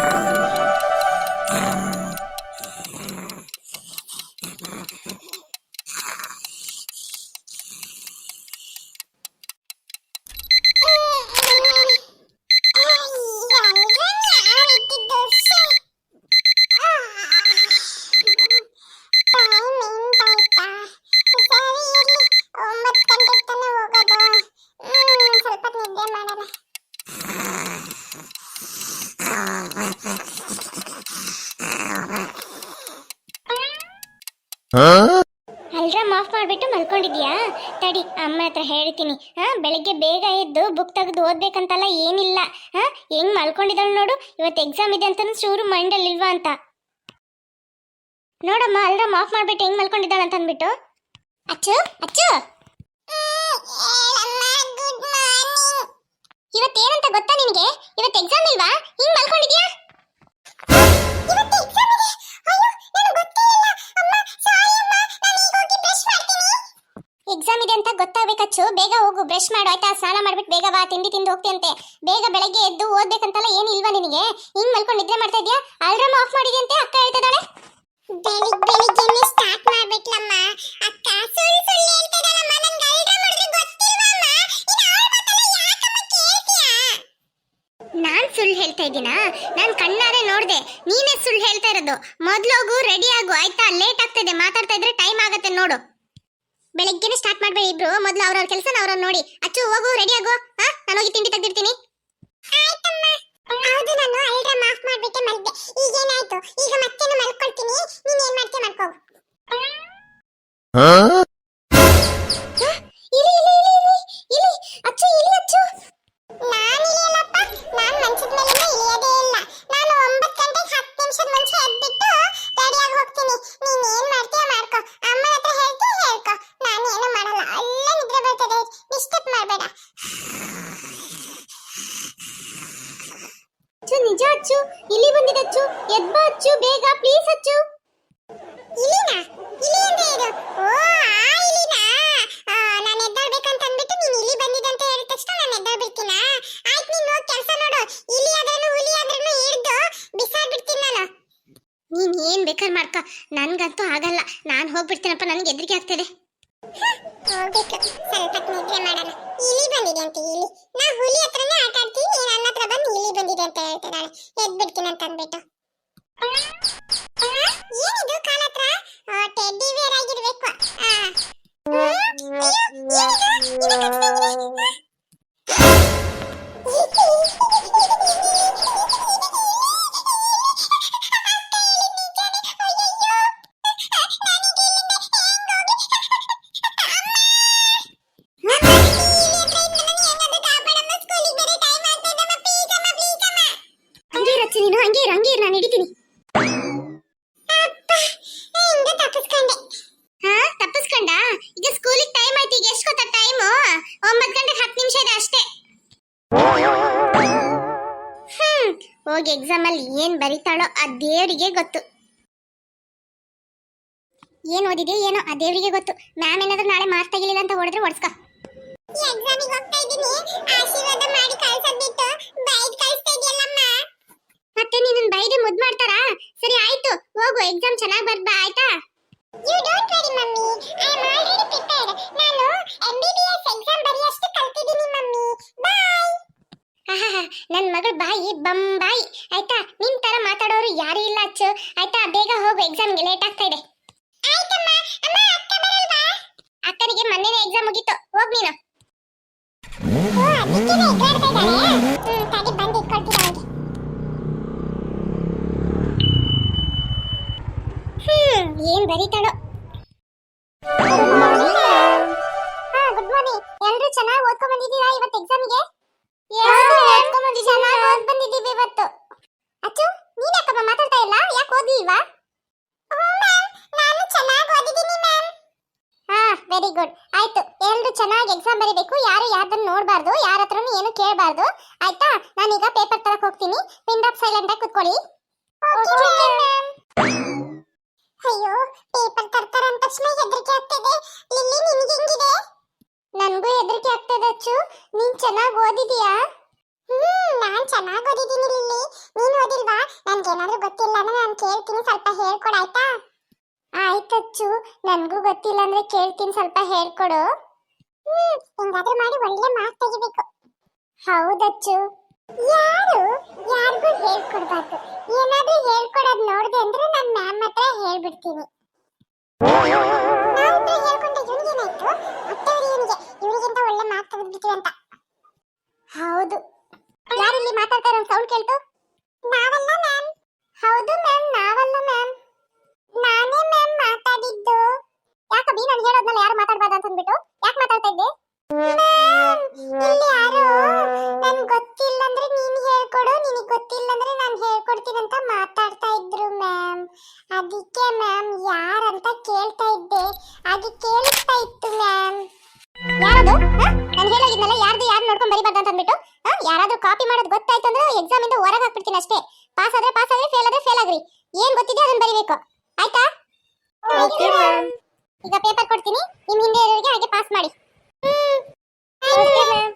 ಸ್ವಲ್ಪ alarm of ಮಾಡಿಬಿಟ್ಟು ಮಲ್ಕೊಂಡಿದ್ಯಾ? ತಡಿ, ಅಮ್ಮ ಹತ್ರ ಹೇಳ್ತೀನಿ. ಹಾ, ಬೆಳಿಗ್ಗೆ ಬೇಗ ಎದ್ದು ಬುಕ್ ತೆಗೆದು ಓದ್ಬೇಕಂತಲ್ಲ ಏನಿಲ್ಲ. ಹಾ, ಹೆಂಗ್ ಮಲ್ಕೊಂಡಿದ್ದಾಳೆ ನೋಡು. ಇವತ್ತು ಎಕ್ಸಾಮ್ ಇದೆ ಅಂತ ಚೂರು ಮೈಂಡಲ್ಲಿಲ್ವಾ ಅಂತ. ನೋಡಮ್ಮ, ಅಲ್ರಾಮ್ ಆಫ್ ಮಾಡ್ಬಿಟ್ಟು ಹೆಂಗ್ ಮಲ್ಕೊಂಡಿದ್ದಾಳೆ ಅಂತ ಅಂದ್ಬಿಟ್ಟು ಅಚ್ಚು. ಅಚ್ಚು ಇವತ್ತೇನಂತ ಗೊತ್ತಾ ನಿನಗೆ? ಇವತ್ತು ಎಕ್ಸಾಮ್ ಇಲ್ವಾ? ಹಿಂಗ್ ಮಲ್ಕೊಂಡಿದ್ಯಾ? ಅಂತ ಗೊತ್ತಾಗಬೇಕಚ್ಚು ಬೇಗ ಹೋಗು. ಬ್ರಷ್ ಮಾಡು ಆಯ್ತಾ? ಸ್ನಾನ ಮಾಡ್ಬಿಟ್ಟು ಬೇಗ ಬಾ ತಿಂಡಿ ತಿಂದು ಹೋಗ್ತಿಯಂತೆ ಬೇಗ ಬೆಳಗ್ಗೆ ಎದ್ದು ಓದ್ಬೇಕಂತಲ್ಲ ಏನು ಇಲ್ವಾ ನಿನಗೆ? ಹಿಂಗ್ ಮಲ್ಕೊಂಡು ನಿದ್ರೆ ಮಾಡ್ತಾ ಇದೀಯಾ? ಅಲ್ರಾಮ್ ಆಫ್ ಮಾಡಿದ್ಯಂತೆ ಅಕ್ಕ ಹೇಳ್ತಿದ್ದಾಳೆ? ಬೆಳಿಗ್ ಬೆಳಿಗ್ಗೆನೆ ಸ್ಟಾರ್ಟ್ ಮಾಡ್ಬಿಟ್ಲಮ್ಮ. ಅಕ್ಕ ಸುಳ್ಳು ಸುಳ್ಳು ಹೇಳ್ತಿದ್ದಾಳಮ್ಮ. ನನ್ಗೆ ಅಲ್ರಾಮ್ ಮಾಡಿದ್ರೆ ಗೊತ್ತಿಲ್ವಮ್ಮ. ಇನ್ನು ಅವ್ಳ್ ಮಾತನ್ನ ಯಾಕಮ್ಮ ಕೇಳ್ತೀಯಾ? ನಾನ್ ಸುಳ್ಳು ಹೇಳ್ತಾ ಇದ್ದೀನಾ? ನಾನು ಕಣ್ಣಾರೆ ನೋಡ್ದೆ. ನೀನೇ ಸುಳ್ಳು ಹೇಳ್ತಾ ಇರೋದು. ಮೊದ್ಲೋಗು ರೆಡಿ ಆಗು. ಆಯ್ತಾ? ಲೇಟ್ ಆಗ್ತದೆ ಮಾತಾಡ್ತಾ ಇದ್ರೆ ಟೈಮ್ ಆಗತ್ತೆ ನೋಡು. ಬೆಳಗ್ಗೆನೆ ಸ್ಟಾರ್ಟ್ ಮಾಡ್ಬೇಡಿ ಇಬ್ರು. ಮೊದ್ಲು ಅವ್ರವ್ರ ಕೆಲಸನ ಅವ್ರವ್ರ ನೋಡಿ. ಅಚ್ಚು ಹೋಗು ರೆಡಿ ಆಗು. ಹಾ ನಾನು ಹೋಗಿ ತಿಂಡಿ ತೆಗ್ದಿರ್ತೀನಿ. ಹೌದು ನಾನು ಅಲ್ರಾಮ್ ಆಫ್ ಮಾಡ್ಬಿಟ್ಟೆ ಮಲ್ಗೆ. ಈಗ ಏನಾಯ್ತು ಈಗ ಮತ್ತೆ ಮಲ್ಕೊಳ್ತೀನಿ. ನೀನ್ ಏನ್ ಮಾಡ್ತೀಯ ಮಾಡ್ಕೋ ಡಿಸ್ಟರ್ಬ್ ಮಾಡಬೇಡ. ಅಚ್ಚು, ನಿಜ ಅಚ್ಚು. ಇಲ್ಲಿ ಬಂದಿದೆ ಅಚ್ಚು. ಎದ್ಬ ಅಚ್ಚು, ಬೇಗ ಪ್ಲೀಸ್ ಅಚ್ಚು. ಇಲಿನಾ ಇಲಿ ಅಂದ್ರೆ ಇದು ಓ, ಆ ಇಲಿನಾ ನಾನು ಅಂತ ಅಂದ್ಬಿಟ್ಟು ನೀನು ಇಲಿ ಬಂದಿದೆ ಅಂತ ಹೇಳಿದ ತಕ್ಷಣ ನಾನು ಎದ್ದಾಡ್ಬಿಡ್ತೀನಾ? ಆಯ್ತು, ನೀನು ಹೋಗಿ ಕೆಲಸ ನೋಡು. ಇಲಿ ಆದ್ರೂ ಹುಲಿ ಆದ್ರೂ ಹಿಡ್ದು ಬಿಸಾಡ್ಬಿಡ್ತೀನಿ ನಾನು ನೀನು ಏನ್ ಬೇಕಾದ್ರೆ ಮಾಡ್ಕೊ. ನನ್ಗಂತೂ ಆಗಲ್ಲ. ನಾನು ಹೋಗ್ಬಿಡ್ತೀನಪ್ಪ. ನನ್ಗೆ ಹೆದರಿಕೆ ಆಗ್ತದೆ. ಹೋಗ್ಬೇಕು ಸ್ವಲ್ಪ ಇಲಿ ಬಂದಿದೆ ಅಂತ, ಇಲಿ. ನಾ ಹುಲಿ ಹತ್ರನೇ ಆಟ ಆಡ್ತೀನಿ, ನೀನ್ ನನ್ನ ಹತ್ರ ಬಂದು ಇಲಿ ಬಂದಿದೆ ಅಂತ ಹೇಳ್ತಿದ್ದಾಳೆ ಎದ್ಬಿಡ್ತೀನಿ ಅಂತ ಅಷ್ಟೇ. ಹ್ಮ್, ಹೋಗಿ ಎಕ್ಸಾಮ್ ಅಲ್ಲಿ ಏನ್ ಬರಿತಾಳೋ ಆ ದೇವರಿಗೆ ಗೊತ್ತು. ಏನ್ ಓದಿದೆ ಏನೋ ಆ ದೇವರಿಗೆ ಗೊತ್ತು. ಮ್ಯಾಮ್ ಏನಾದ್ರೂ ನಾಳೆ ಮಾರ್ಕ್ ತೆಗಿಲಿಲ್ಲ ಅಂತ ಹೊಡೆದ್ರೆ ಹೊಡ್ಸ್ಕ ಎಕ್ಸಾಮಿಗೆ ಹೋಗ್ತಾ ಇದ್ದೀನಿ. ಆಶೀರ್ವಾದ ಮಾಡಿ ಕಳ್ಸೋದ್ ಬಿಟ್ಟು ಬೈದ್ ಕಳಿಸ್ತಾ ಇದೆಯಲ್ಲಮ್ಮ ಮತ್ತೆ ನೀನು ಬೈದು ಮುದ್ ಮಾಡ್ತಾರಾ? ಸರಿ, ಆಯ್ತು. ಹೋಗು ಎಕ್ಸಾಮ್ ಚೆನ್ನಾಗಿ ಬರ್ಬಾ ಆಯ್ತಾ? You don't worry mummy I am already prepared ನಾನು ಎಂಬಿಬಿಎಸ್ ಎಕ್ಸಾಮ್ ಬರೆಯಷ್ಟು ಕಲ್ತಿದ್ದೀನಿ ಮಮ್ಮಿ. ಬಾಯ್ ನನ್ನ ಮಗಳ ಬಾಯಿ ಬಂಬಾಯಿ. ಆಯ್ತಾ? ನಿನ್ ತರ ಮಾತಾಡೋರು ಯಾರು ಇಲ್ಲ ಅಚ್ಚು. ಆಯ್ತಾ? ಬೇಗ ಹೋಗು ಎಕ್ಸಾಮ್ಗೆ ಲೇಟ್ ಆಗ್ತಾ ಇದೆ. ಅಕ್ಕನಿಗೆ ಮೊನ್ನೆನೇ ಎಕ್ಸಾಮ್ ಮುಗೀತು. ಹೋಗ್ ನೀನು. ಎಲ್ರು ಚೆನ್ನಾಗಿ ಓದ್ಕೊಂಡ್ ಬಂದಿದ್ದೀರಾ ಇವತ್ತು ಎಕ್ಸಾಮಿಗೆ ಚೆನ್ನಾಗಿ ಓದ್ ಬಂದಿದ್ದೀವಿ. ಇವತ್ತು. ಅಚ್ಚು ನೀನ್ ಯಾಕಮ್ಮ ಮಾತಾಡ್ತಾ ಇಲ್ಲ? ಯಾಕೆ ಓದಿಲ್ವಾ ನಾನು ಚೆನ್ನಾಗಿ ಓದಿದ್ದೀನಿ ಮ್ಯಾಮ್ ಹಾ ವೆರಿ ಗುಡ್ ಆಯ್ತು ಎಲ್ರು ಚೆನ್ನಾಗಿ ಎಕ್ಸಾಮ್ ಬರೀಬೇಕು. ಯಾರು ಯಾರ್ದನ್ನ ನೋಡಬಾರ್ದು ಯಾರ ಹತ್ರನೂ ಏನು ಕೇಳಬಾರ್ದು. ಆಯ್ತಾ? ನಾನೀಗ ಪೇಪರ್ ತರಕ್ ಹೋಗ್ತೀನಿ. ಪಿನ್ ಡ್ರಾಪ್ ಸೈಲೆಂಟ್ ಆಗಿ ಕುತ್ಕೊಳ್ಳಿ. ಅಯ್ಯೋ ಪೇಪರ್ ತರ್ತಾರ ಅಂತ ತಕ್ಷಣ ಹೆದರಿಕೆ ಆಗ್ತಿದೆ. ಲಿಲ್ಲಿ ನಿನ್ಗೆ ಹೆಂಗಿದೆ? ನನಗೂ ಹೆದರಿಕೆ ಆಗ್ತದೆ ಅಚ್ಚು. ನೀನ್ ಚೆನ್ನಾಗಿ ಓದಿದೀಯಾ? ಹ್ಮ್, ನಾನ್ ಚೆನ್ನಾಗಿ ಓದಿದ್ದೀನಿ ಲಿಲ್ಲಿ. ನೀನು ಓದಿಲ್ವಾ? ನನ್ಗೇನಾದ್ರೂ ಗೊತ್ತಿಲ್ಲ ಅಂದ್ರೆ ನಾನು ಕೇಳ್ತೀನಿ, ಸ್ವಲ್ಪ ಹೇಳ್ಕೊಡಾಯ್ತಾ ಆಯ್ತಚ್ಚು ನನಗೂ ಗೊತ್ತಿಲ್ಲ ಅಂದ್ರೆ ಕೇಳ್ತೀನಿ, ಸ್ವಲ್ಪ ಹೇಳ್ಕೊಡು. ಹ್ಮ್, ಹಿಂಗಾದ್ರೂ ಮಾಡಿ ಒಳ್ಳೆ ಮಾರ್ಕ್ಸ್ ತೆಗಿಬೇಕು. ಹೌದಚ್ಚು. ಯಾರು? ಯಾರಿಗೂ ಹೇಳ್ಕೊಡ್ಬಾರ್ದು. ಏನಾದ್ರೂ ಹೇಳ್ಕೊಡೋದ್ ನೋಡಿದೆ ಅಂದ್ರೆ ನಾನು ಮ್ಯಾಮ್ ಹತ್ರ ಹೇಳ್ಬಿಡ್ತೀನಿ. ನಾವಿಬ್ರು ಹೇಳ್ಕೊಂಡ್ರೆ ಇವ್ನಿಗೇನಾಯ್ತು? ಹೊಟ್ಟೆವ್ರಿ ಇವನಿಗೆ ಒಳ್ಳೆ ಅಂತ. ಹೌದು. ಯಾರಿಲ್ಲಿ ಮಾತಾಡ್ತಾ ಇರೋ ಸೌಂಡ್ ಕೇಳ್ತು? ನಾವಲ್ಲ ಮ್ಯಾಮ್ ಹೌದು ಮ್ಯಾಮ್ ನಾವಲ್ಲ ಮ್ಯಾಮ್ ನಾನೇ ಮ್ಯಾಮ್ ಮಾತಾಡಿದ್ದು. ಯಾಕಬಿ ನಾನು ಯಾರು ಮಾತಾಡ್ಬಾರ್ದು ಕೇಳ್ತಾ ಇದ್ದೆ. ಹಾಗೆ ಕೇಳಿಸ್ತಾ ಇತ್ತು ಮ್ಯಾಮ್ ಯಾರದು? ನಾನು ಹೇಳಿದ್ನಲ್ಲ ಯಾರ್ದು ಯಾರು ನೋಡ್ಕೊಂಡು ಬರಿಬಾರ್ದು ಅಂತ ಅಂದ್ಬಿಟ್ಟು ಯಾರಾದ್ರೂ ಕಾಪಿ ಮಾಡೋದು ಗೊತ್ತಾಯ್ತು ಅಂದ್ರೆ ಎಕ್ಸಾಮ್ ಇಂದ ಹೊರಗೆ ಹಾಕ್ಬಿಡ್ತೀನಿ ಅಷ್ಟೇ. ಪಾಸ್ ಆದ್ರೆ ಪಾಸ್ ಆದ್ರೆ ಫೇಲ್ ಆದ್ರೆ ಫೇಲ್ ಆಗ್ರಿ. ಏನ್ ಗೊತ್ತಿದೆ ಅದನ್ನ ಬರಿಬೇಕು. ಆಯ್ತಾ? ಈಗ ಪೇಪರ್ ಕೊಡ್ತೀನಿ. ನಿಮ್ ಹಿಂದೆ ಇರೋರಿಗೆ ಹಾಗೆ ಪಾಸ್ ಮಾಡಿ. ಹ್ಮ್